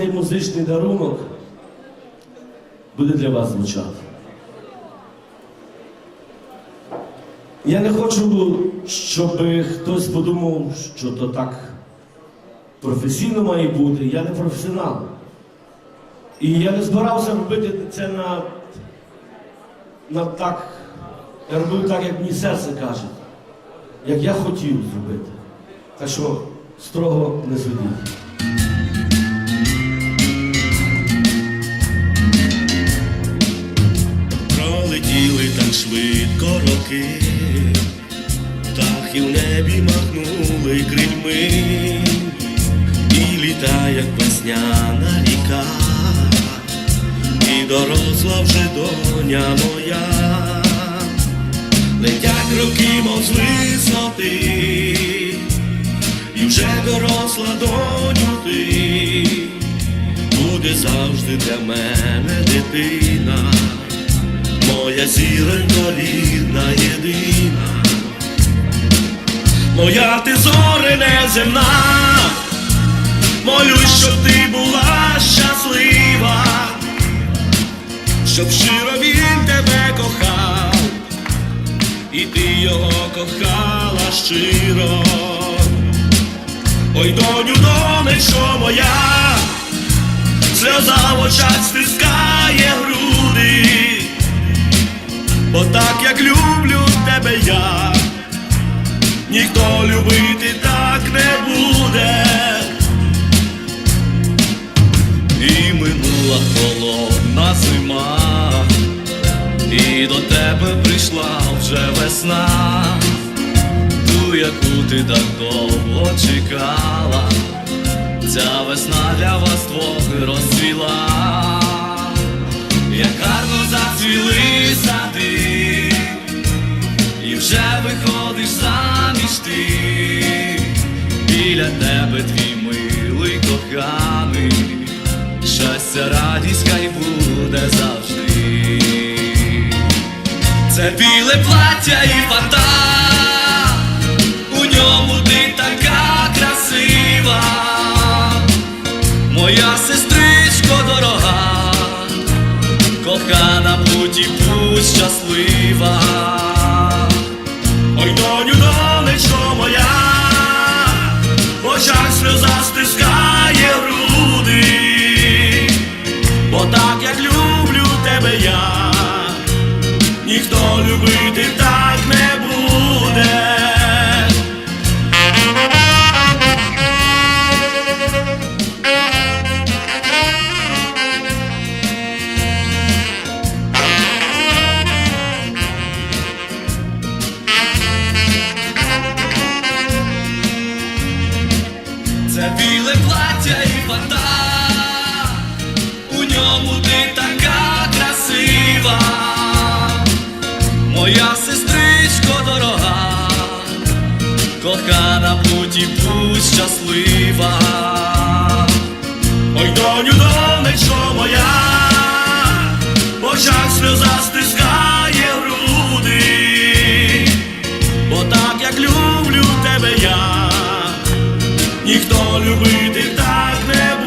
цей музичний дарунок буде для вас звучати. Я не хочу, щоб хтось подумав, що то так професійно має бути. Я не професіонал. І я не збирався робити це на, на так. Я робив так, як мені серце каже, як я хотів зробити. Так що строго не судіть. Роки, птахи в небі махнули крильми, і літа, як весняна ріка, і доросла вже доня моя, летять роки, мов з висоти, і вже доросла доню ти, буде завжди для мене дитина моя зіронько рідна єдина, моя ти зоре неземна, молюсь, щоб ти була щаслива, щоб щиро він тебе кохав, і ти його кохала щиро. Ой, доню, донечко моя, сльоза в очах стискає груди. Бо так як люблю тебе я, ніхто любити так не буде. І минула холодна зима, і до тебе прийшла вже весна, ту, яку ти так довго чекала, ця весна для вас двох розцвіла заміж біля тебе твій милий коханий, щастя, радість хай буде завжди. Це біле плаття і фата, у ньому ти така красива, моя сестричко дорога. Кохана будь і будь щаслива. Ой, доню, донечко так як люблю тебе я, ніхто любити так кохана будь і будь щаслива. Ой, доню, донечко моя, в очах сльоза стискає груди, бо так як люблю тебе я ніхто любити так не